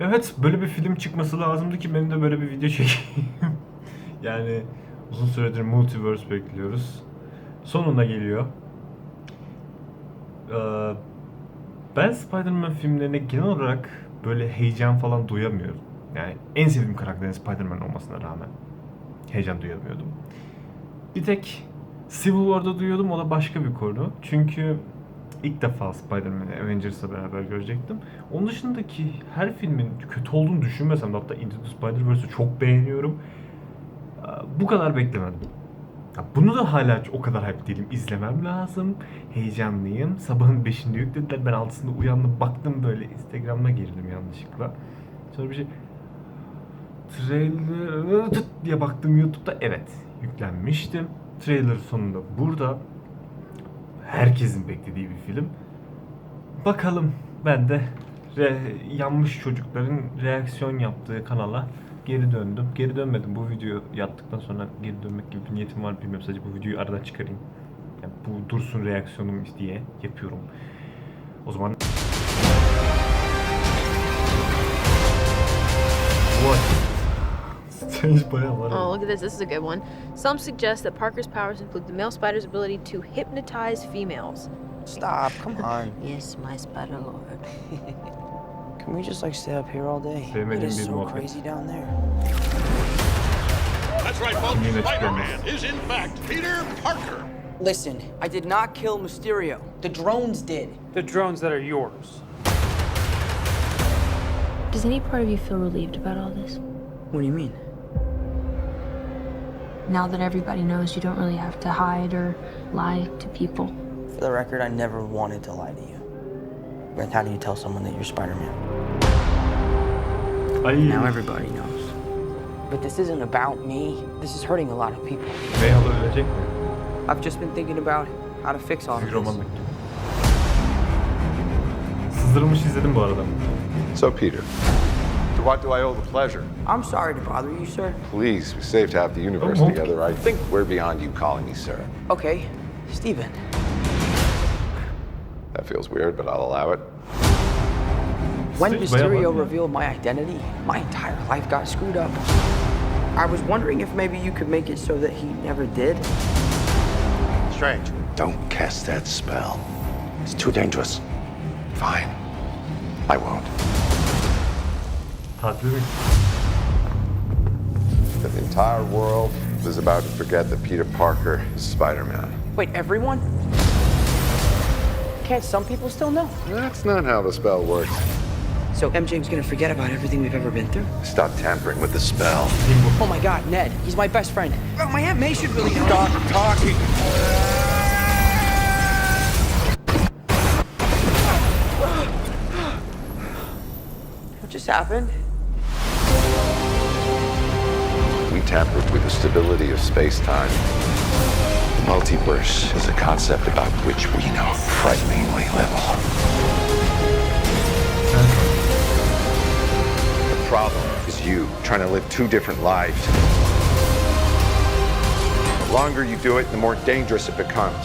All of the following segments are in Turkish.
Evet böyle bir film çıkması lazımdı ki benim de böyle bir video çekeyim. yani uzun süredir Multiverse bekliyoruz. Sonuna geliyor. Ee, ben Spider-Man filmlerine genel olarak böyle heyecan falan duyamıyorum. Yani en sevdiğim karakterin Spider-Man olmasına rağmen heyecan duyamıyordum. Bir tek Civil War'da duyuyordum o da başka bir konu. Çünkü ilk defa Spider-Man'i Avengers'la beraber görecektim. Onun dışındaki her filmin kötü olduğunu düşünmesem de hatta Into the Spider-Verse'ü çok beğeniyorum. Bu kadar beklemedim. Bunu da hala o kadar hype değilim. İzlemem lazım. Heyecanlıyım. Sabahın 5'inde yüklediler. Ben 6'sında uyandım. Baktım böyle Instagram'a girdim yanlışlıkla. Sonra bir şey trailer tıt diye baktım YouTube'da. Evet yüklenmiştim. Trailer sonunda burada. Herkesin beklediği bir film. Bakalım ben de re- yanmış çocukların reaksiyon yaptığı kanala geri döndüm. Geri dönmedim. Bu video yaptıktan sonra geri dönmek gibi bir niyetim var bilmiyorum. Sadece bu videoyu aradan çıkarayım. Yani bu dursun reaksiyonum diye yapıyorum. O zaman What? Strange bayağı var. Oh, look at this. This is a good one. Some suggest that Parker's powers include the male spider's ability to hypnotize females. Stop, come on. Yes, my spider lord. Can we just like stay up here all day? It Sevmediğim is bir so muhabbet. crazy down there. That's right, folks. Yine Spider-Man is in fact Peter Parker. Listen, I did not kill Mysterio. The drones did. The drones that are yours. Does any part of you feel relieved about all this? What do you mean? Now that everybody knows you don't really have to hide or lie to people. For the record, I never wanted to lie to you. But how do you tell someone that you're Spider-Man? Ay. Now everybody knows. But this isn't about me. This is hurting a lot of people. Beyhalı ölecek mi? I've just been thinking about how to fix all of Bir this. romanlık. Sızdırılmış izledim bu arada. So, Peter, to what do I owe the pleasure? I'm sorry to bother you, sir. Please, we saved half the universe Oh, together. I think we're beyond you calling me sir. Okay, Steven. That feels weird, but I'll allow it. When Steve, bayağı Mysterio uh, revealed my identity, my entire life got screwed up. I was wondering if maybe you could make it so that he never did. Strange. Don't cast that spell. It's too dangerous. Fine. I won't. Tatlı mi? The entire world is about to forget that Peter Parker is Spider-Man. Wait, everyone? Can't some people still know? That's not how the spell works. So MJ's gonna forget about everything we've ever been through? Stop tampering with the spell. Oh my god, Ned, he's my best friend. Oh, my Aunt May should really know. Stop talking. What just happened? Tampered with the stability of space-time. The multiverse is a concept about which we know frighteningly little. The problem is you trying to live two different lives. The longer you do it, the more dangerous it becomes.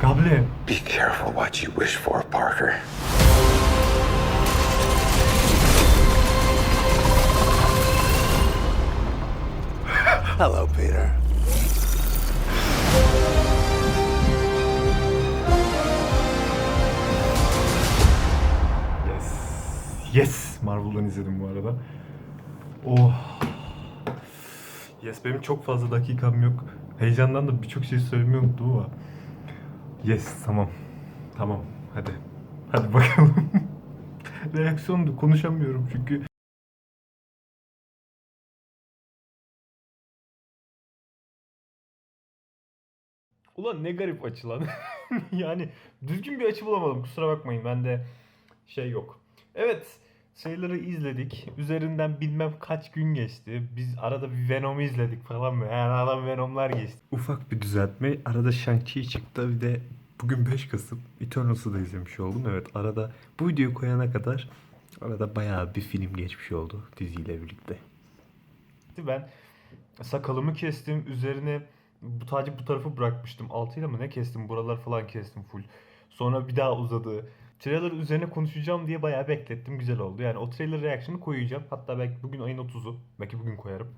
Goblin. Be careful what you wish for, Parker. Hello, Peter. Yes. Yes. Marvel'dan izledim bu arada. Oh. Yes benim çok fazla dakikam yok. Heyecandan da birçok şey söylemeyi unuttum ama. Yes tamam. Tamam hadi. Hadi bakalım. Reaksiyondu konuşamıyorum çünkü. Ulan ne garip açı lan. yani düzgün bir açı bulamadım kusura bakmayın bende şey yok. Evet şeyleri izledik. Üzerinden bilmem kaç gün geçti. Biz arada bir Venom izledik falan mı? Yani adam Venom'lar geçti. Ufak bir düzeltme. Arada Shang-Chi çıktı. Bir de bugün 5 Kasım. Eternals'ı da izlemiş oldum. Evet arada bu videoyu koyana kadar arada bayağı bir film geçmiş oldu diziyle birlikte. Ben sakalımı kestim. Üzerine bu sadece bu tarafı bırakmıştım. Altıyla mı ne kestim? Buralar falan kestim full. Sonra bir daha uzadı. Trailer üzerine konuşacağım diye bayağı beklettim. Güzel oldu. Yani o trailer reaction'ı koyacağım. Hatta belki bugün ayın 30'u. Belki bugün koyarım.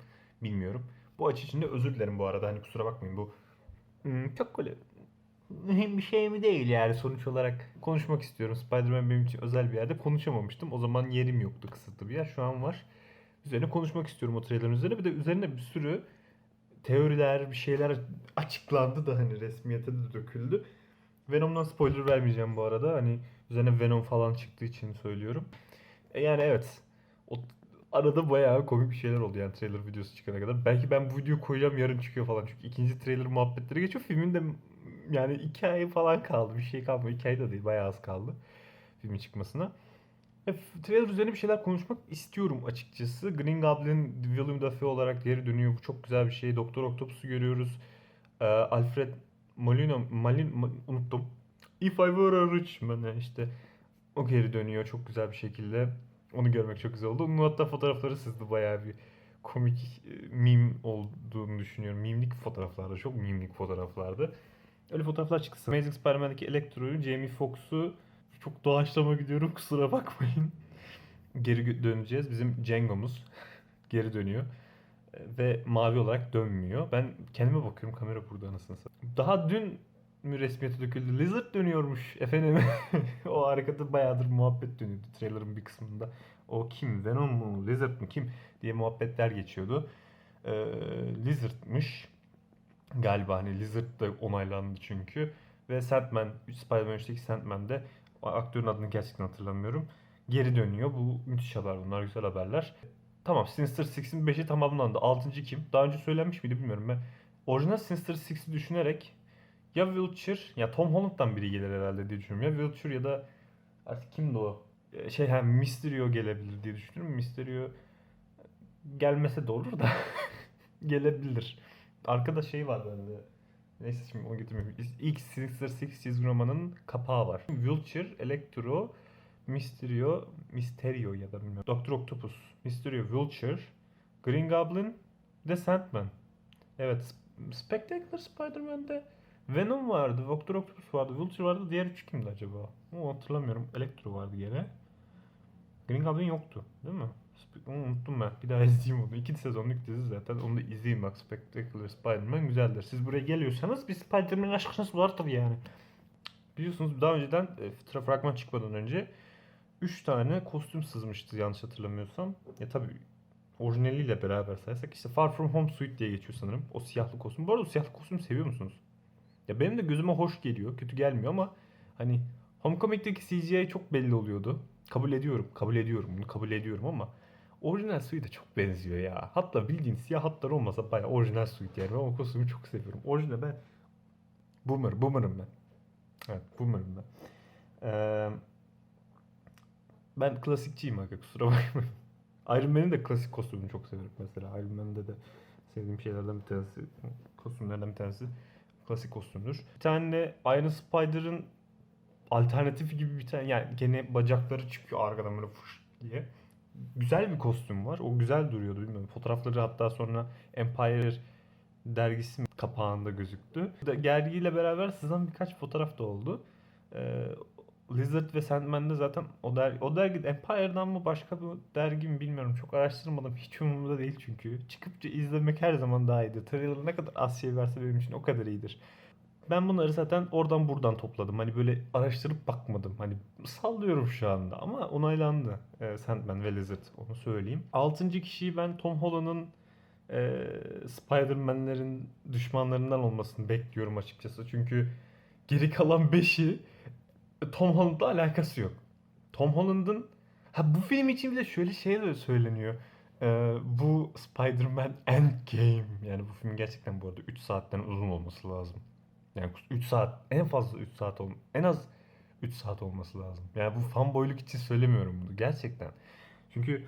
Bilmiyorum. Bu açı için de özür dilerim bu arada. Hani kusura bakmayın bu hmm, çok böyle mühim bir şey mi değil yani sonuç olarak konuşmak istiyorum. Spider-Man benim için özel bir yerde konuşamamıştım. O zaman yerim yoktu kısıtlı bir yer. Şu an var. Üzerine konuşmak istiyorum o trailer'ın üzerine. Bir de üzerine bir sürü teoriler, bir şeyler açıklandı da hani resmiyete de döküldü. Venom'dan spoiler vermeyeceğim bu arada. Hani üzerine Venom falan çıktığı için söylüyorum. E yani evet. O arada bayağı komik bir şeyler oldu yani trailer videosu çıkana kadar. Belki ben bu videoyu koyacağım yarın çıkıyor falan. Çünkü ikinci trailer muhabbetleri geçiyor. Filmin de yani iki ay falan kaldı. Bir şey kalmadı. İki ay da değil. Bayağı az kaldı. Filmin çıkmasına. E, trailer üzerine bir şeyler konuşmak istiyorum açıkçası. Green Goblin Willem Dafoe olarak geri dönüyor. Bu çok güzel bir şey. Doktor Octopus'u görüyoruz. Ee, Alfred Molina, Malin, Ma- unuttum. If I Were a Rich Man yani işte o geri dönüyor çok güzel bir şekilde. Onu görmek çok güzel oldu. Onun hatta fotoğrafları sızdı bayağı bir komik e, meme olduğunu düşünüyorum. Mimlik fotoğraflarda, çok mimlik fotoğraflardı. Öyle fotoğraflar çıktı. Amazing Spider-Man'deki Electro'yu, Jamie Foxx'u çok doğaçlama gidiyorum kusura bakmayın. Geri döneceğiz. Bizim Django'muz geri dönüyor. Ve mavi olarak dönmüyor. Ben kendime bakıyorum kamera burada anasını. Daha dün mü resmiyete döküldü? Lizard dönüyormuş efendim. o arkada bayağıdır muhabbet dönüyordu trailer'ın bir kısmında. O kim? Venom mu? Lizard mı? Kim? diye muhabbetler geçiyordu. Ee, Lizard'mış. Galiba hani Lizard da onaylandı çünkü. Ve Sandman, Spider-Man 3'teki Sandman'de aktörün adını gerçekten hatırlamıyorum. Geri dönüyor. Bu müthiş haber bunlar güzel haberler. Tamam Sinister Six'in 5'i tamamlandı. 6. kim? Daha önce söylenmiş miydi bilmiyorum ben. Orijinal Sinister Six'i düşünerek ya Wiltshire ya Tom Holland'dan biri gelir herhalde diye düşünüyorum. Ya Wiltshire ya da artık kimdi o? Ee, Şey ha Mysterio gelebilir diye düşünüyorum. Mysterio gelmese de olur da gelebilir. Arkada şey var bende. Neyse şimdi onu getirmiyorum. İlk Sinister Six çizgi romanın kapağı var. Wiltshire, Electro, Mysterio, Mysterio ya da bilmiyorum. Doktor Octopus, Mysterio, Wiltshire, Green Goblin, bir Sandman. Evet, Sp- Spectacular Spider-Man'de Venom vardı, Doktor Octopus vardı, Vulture vardı. Diğer üç kimdi acaba? Onu hatırlamıyorum. Electro vardı gene. Green Goblin yoktu değil mi? Onu unuttum ben. Bir daha izleyeyim onu. İki sezonluk dizi zaten. Onu da izleyin bak. Spectacular Spider-Man güzeldir. Siz buraya geliyorsanız bir Spider-Man aşkınız var tabii yani. Biliyorsunuz daha önceden e, fragman çıkmadan önce 3 tane kostüm sızmıştı yanlış hatırlamıyorsam. Ya tabii orijinaliyle beraber saysak işte Far From Home Suite diye geçiyor sanırım. O siyahlı kostüm. Bu arada o siyahlı kostümü seviyor musunuz? Ya benim de gözüme hoş geliyor. Kötü gelmiyor ama hani Homecoming'deki CGI çok belli oluyordu. Kabul ediyorum. Kabul ediyorum. Bunu kabul ediyorum ama orijinal Suite'e çok benziyor ya. Hatta bildiğin siyah hatlar olmasa bayağı orijinal yani. Ben o kostümü çok seviyorum. Orijinal ben Boomer, Boomer'ım ben. Evet, Boomer'ım ben. Ee, ben klasikçiyim aga kusura bakmayın. Iron Man'in de klasik kostümünü çok severim mesela. Iron Man'de de sevdiğim şeylerden bir tanesi, kostümlerden bir tanesi klasik kostümdür. Bir tane Iron Spider'ın alternatifi gibi bir tane yani gene bacakları çıkıyor arkadan böyle fış diye. Güzel bir kostüm var. O güzel duruyordu bilmiyorum. Fotoğrafları hatta sonra Empire dergisi kapağında gözüktü. Dergiyle beraber sızan birkaç fotoğraf da oldu. Ee, Lizard ve Sandman'de zaten o dergi, o dergi Empire'dan mı başka bir dergi mi bilmiyorum. Çok araştırmadım. Hiç umurumda değil çünkü. Çıkıpça izlemek her zaman daha iyidir. Trailer ne kadar az şey verse benim için o kadar iyidir. Ben bunları zaten oradan buradan topladım. Hani böyle araştırıp bakmadım. Hani sallıyorum şu anda ama onaylandı. Ee, Sandman ve Lizard onu söyleyeyim. Altıncı kişiyi ben Tom Holland'ın e, Spider-Man'lerin düşmanlarından olmasını bekliyorum açıkçası. Çünkü geri kalan 5'i Tom Holland'la alakası yok. Tom Holland'ın ha bu film için bir de şöyle şey de söyleniyor. Ee, bu Spider-Man Endgame yani bu film gerçekten bu arada 3 saatten uzun olması lazım. Yani 3 saat en fazla 3 saat ol en az 3 saat olması lazım. Yani bu fanboyluk için söylemiyorum bunu gerçekten. Çünkü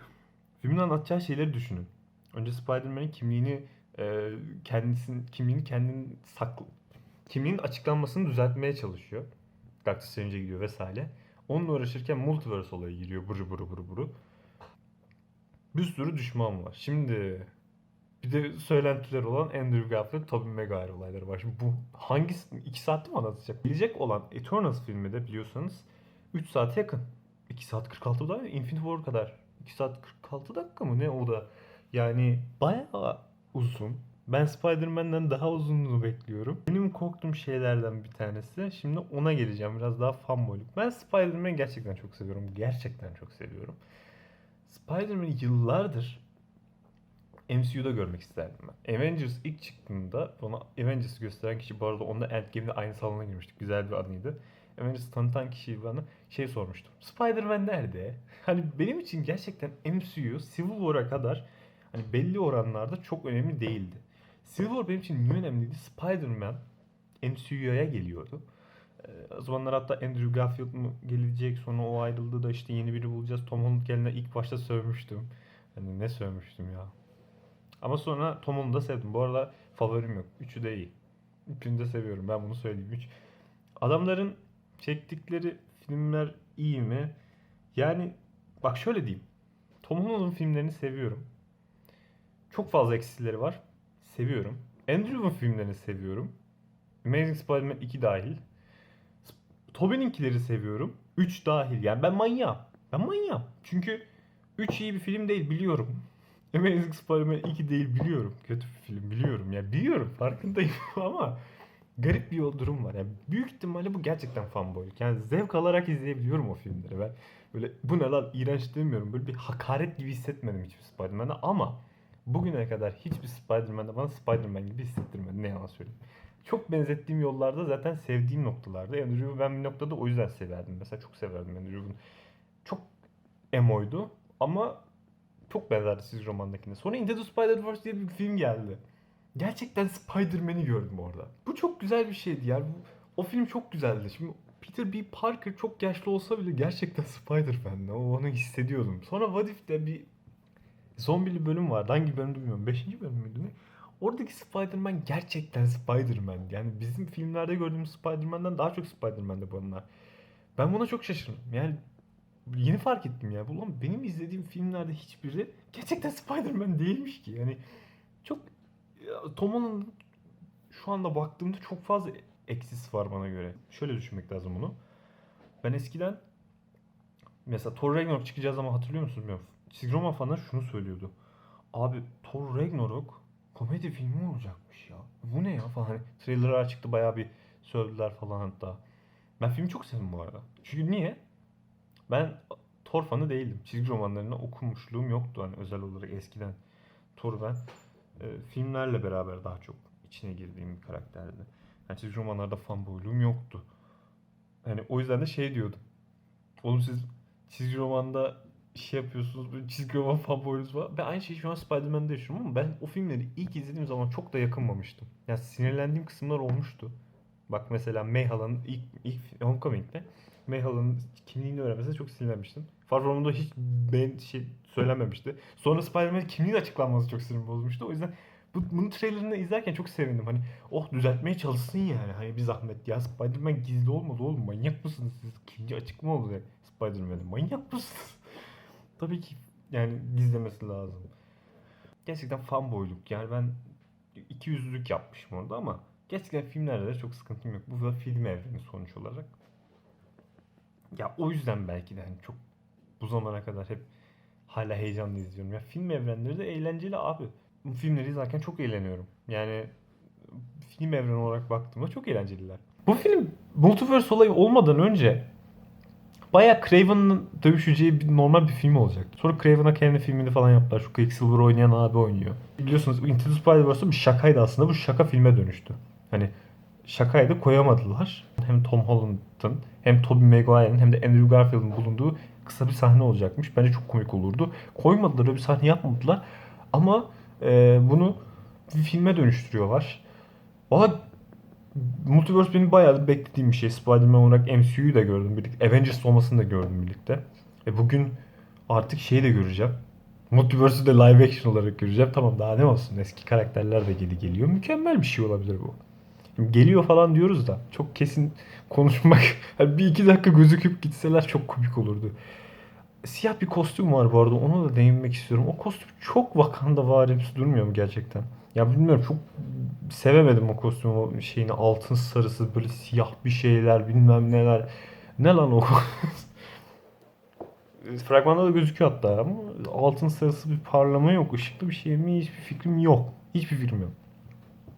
filmin anlatacağı şeyleri düşünün. Önce Spider-Man'in kimliğini e, kendisinin kimliğini kendinin saklı kimliğin açıklanmasını düzeltmeye çalışıyor. Doctor Strange'e gidiyor vesaire. Onunla uğraşırken multiverse olayı giriyor. Buru buru buru buru. Bir sürü düşman var. Şimdi Bir de söylentiler olan Andrew Garfield, Tobey Maguire olayları var. Şimdi bu hangisi 2 saatte mi anlatacak? Gelecek olan Eternals filmi de biliyorsanız 3 saate yakın. 2 saat 46 da Infinity War kadar. 2 saat 46 dakika mı ne o da? Yani bayağı uzun. Ben Spider-Man'den daha uzunluğunu bekliyorum. Benim korktuğum şeylerden bir tanesi. Şimdi ona geleceğim. Biraz daha fanboyluk. Ben Spider-Man'i gerçekten çok seviyorum. Gerçekten çok seviyorum. Spider-Man'i yıllardır MCU'da görmek isterdim ben. Avengers ilk çıktığında bana Avengers'ı gösteren kişi bu arada onda Endgame'de aynı salona girmiştik. Güzel bir anıydı. Avengers'ı tanıtan kişi bana şey sormuştum. Spider-Man nerede? Hani benim için gerçekten MCU Civil War'a kadar hani belli oranlarda çok önemli değildi. Civil War benim için niye önemliydi? Spider-Man MCU'ya geliyordu. Ee, o zamanlar hatta Andrew Garfield mı gelecek sonra o ayrıldı da işte yeni biri bulacağız. Tom Holland geldiğinde ilk başta sövmüştüm. Hani ne sövmüştüm ya. Ama sonra Tom Holland'ı da sevdim. Bu arada favorim yok. Üçü de iyi. Üçünü de seviyorum. Ben bunu söyleyeyim. Üç. Adamların çektikleri filmler iyi mi? Yani bak şöyle diyeyim. Tom Holland'ın filmlerini seviyorum. Çok fazla eksileri var. Seviyorum. Andrew'un filmlerini seviyorum. Amazing Spider-Man 2 dahil. Tobey'ninkileri seviyorum. 3 dahil. Yani ben manyağım. Ben manyağım. Çünkü 3 iyi bir film değil biliyorum. Amazing Spider-Man 2 değil biliyorum. Kötü bir film biliyorum. Ya biliyorum farkındayım ama garip bir yol durum var. Yani büyük ihtimalle bu gerçekten fanboyluk. Yani zevk alarak izleyebiliyorum o filmleri. Ben böyle bu ne lan iğrenç demiyorum. Böyle bir hakaret gibi hissetmedim hiçbir Spider-Man'de ama bugüne kadar hiçbir Spider-Man'de bana Spider-Man gibi hissettirmedi. Ne yalan söyleyeyim. Çok benzettiğim yollarda zaten sevdiğim noktalarda. Andrew'u ben bir noktada o yüzden severdim. Mesela çok severdim Andrew'un. Çok emoydu ama çok benzerdi çizgi romandakine. Sonra Into the Spider-Verse diye bir film geldi. Gerçekten Spider-Man'i gördüm orada. Bu çok güzel bir şeydi yani. Bu- O film çok güzeldi. Şimdi Peter B. Parker çok yaşlı olsa bile gerçekten Spider-Man'di. Onu hissediyordum. Sonra What If'te bir zombili bölüm vardı. Hangi bölüm bilmiyorum. Beşinci bölüm müydü ne? Oradaki Spider-Man gerçekten Spider-Man. Yani bizim filmlerde gördüğümüz Spider-Man'den daha çok Spider-Man'di bunlar. Ben buna çok şaşırdım. Yani yeni fark ettim ya. Ulan benim izlediğim filmlerde hiçbiri gerçekten Spider-Man değilmiş ki. Yani çok Tom Holland'ın şu anda baktığımda çok fazla eksisi var bana göre. Şöyle düşünmek lazım bunu. Ben eskiden mesela Thor Ragnarok çıkacağı zaman hatırlıyor musunuz bilmiyorum. Çizgi roman fanları şunu söylüyordu. Abi Thor Ragnarok komedi filmi olacakmış ya. Bu ne ya falan. Hani trailer'a çıktı bayağı bir sövdüler falan hatta. Ben filmi çok sevdim bu arada. Çünkü niye? Ben Thor fanı değildim. Çizgi romanlarını okumuşluğum yoktu hani özel olarak eskiden. Thor ben e, filmlerle beraber daha çok içine girdiğim bir karakterdi. Yani çizgi romanlarda fanboyluğum yoktu. Hani o yüzden de şey diyordum. Oğlum siz çizgi romanda şey yapıyorsunuz, çizgi roman fanboyunuz var. Ben aynı şeyi şu an Spider-Man'de yaşıyorum ama ben o filmleri ilk izlediğim zaman çok da yakınmamıştım. Yani sinirlendiğim kısımlar olmuştu. Bak mesela Mayhala'nın ilk, ilk Homecoming'de Mayhala'nın kimliğini öğrenmesine çok sinirlenmiştim. Far From Home'da hiç ben şey söylememişti. Sonra Spider-Man'in kimliğin açıklanması çok sinir bozmuştu. O yüzden bu, bunun trailerını izlerken çok sevindim. Hani oh düzeltmeye çalışsın yani. Hani bir zahmet ya Spider-Man gizli olmadı oğlum. Manyak mısınız siz? Kimliği açık mı olacak Spider-Man'in? Manyak mısınız? Tabii ki yani gizlemesi lazım. Gerçekten fanboyluk. Yani ben iki yüzlülük yapmışım orada ama gerçekten filmlerde de çok sıkıntım yok. Bu da film evreni sonuç olarak. Ya o yüzden belki de hani çok bu zamana kadar hep hala heyecanla izliyorum. Ya film evrenleri de eğlenceli abi. Bu filmleri izlerken çok eğleniyorum. Yani film evreni olarak baktığımda çok eğlenceliler. Bu film Multiverse olayı olmadan önce Baya Craven'ın dövüşeceği bir normal bir film olacaktı. Sonra Craven'a kendi filmini falan yaptılar. Şu Quicksilver oynayan abi oynuyor. Biliyorsunuz Into the Spider-Verse bir şakaydı aslında. Bu şaka filme dönüştü. Hani şakaydı koyamadılar. Hem Tom Holland'ın hem Tobey Maguire'ın hem de Andrew Garfield'ın bulunduğu kısa bir sahne olacakmış. Bence çok komik olurdu. Koymadılar öyle bir sahne yapmadılar. Ama e, bunu bir filme dönüştürüyorlar. Valla Multiverse benim bayağı beklediğim bir şey. Spider-Man olarak MCU'yu da gördüm birlikte. Avengers olmasını da gördüm birlikte. E bugün artık şeyi de göreceğim. Multiverse'ü de live action olarak göreceğim. Tamam daha ne olsun. Eski karakterler de geri geliyor. Mükemmel bir şey olabilir bu. Şimdi geliyor falan diyoruz da çok kesin konuşmak. Hani bir iki dakika gözüküp gitseler çok komik olurdu. siyah bir kostüm var bu arada. Ona da değinmek istiyorum. O kostüm çok Wakanda varimsi durmuyor mu gerçekten? Ya bilmiyorum çok sevemedim o kostümü o şeyini altın sarısı böyle siyah bir şeyler bilmem neler. Ne lan o Fragmanda da gözüküyor hatta ama altın sarısı bir parlama yok. Işıklı bir şey mi hiçbir fikrim yok. Hiçbir fikrim yok.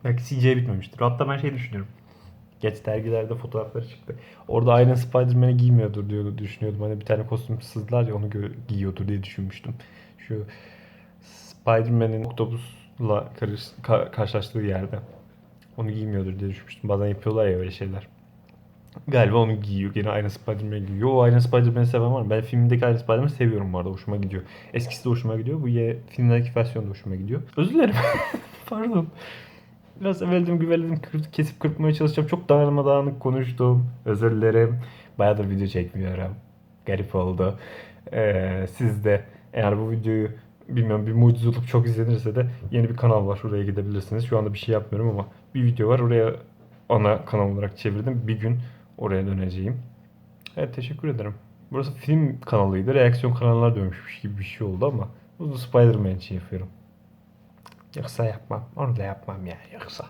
Belki CGI bitmemiştir. Hatta ben şey düşünüyorum. Geç dergilerde fotoğrafları çıktı. Orada Iron Spider-Man'i giymiyordur diye düşünüyordum. Hani bir tane kostüm sızdılar ya onu giyiyordur diye düşünmüştüm. Şu Spider-Man'in Octopus'la karış- ka- karşılaştığı yerde. Onu giymiyordur diye düşünmüştüm. Bazen yapıyorlar ya öyle şeyler. Galiba onu giyiyor. Gene aynı Spider-Man giyiyor. O aynı Spider-Man'i seven var? Ben filmdeki aynı Spider-Man'i seviyorum bu arada. Hoşuma gidiyor. Eskisi de hoşuma gidiyor. Bu ye, filmdeki versiyon da hoşuma gidiyor. Özür dilerim. Pardon. Biraz evveldim güveledim kır- kesip kırpmaya çalışacağım. Çok dağınık konuştum. Özür dilerim. Bayağıdır video çekmiyorum. Garip oldu. Ee, siz de eğer bu videoyu bilmiyorum bir mucize olup çok izlenirse de yeni bir kanal var. Oraya gidebilirsiniz. Şu anda bir şey yapmıyorum ama bir video var. Oraya ana kanal olarak çevirdim. Bir gün oraya döneceğim. Evet teşekkür ederim. Burası film kanalıydı. Reaksiyon kanallar dönmüşmüş gibi bir şey oldu ama bunu Spider-Man için yapıyorum. Yoksa yapmam. Onu da yapmam ya yoksa.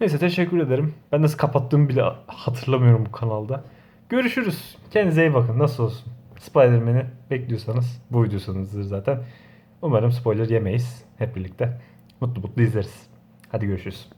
Neyse teşekkür ederim. Ben nasıl kapattığımı bile hatırlamıyorum bu kanalda. Görüşürüz. Kendinize iyi bakın. Nasıl olsun? Spider-Man'i bekliyorsanız bu videosunuzdur zaten. Umarım spoiler yemeyiz hep birlikte. Mutlu mutlu izleriz. Hadi görüşürüz.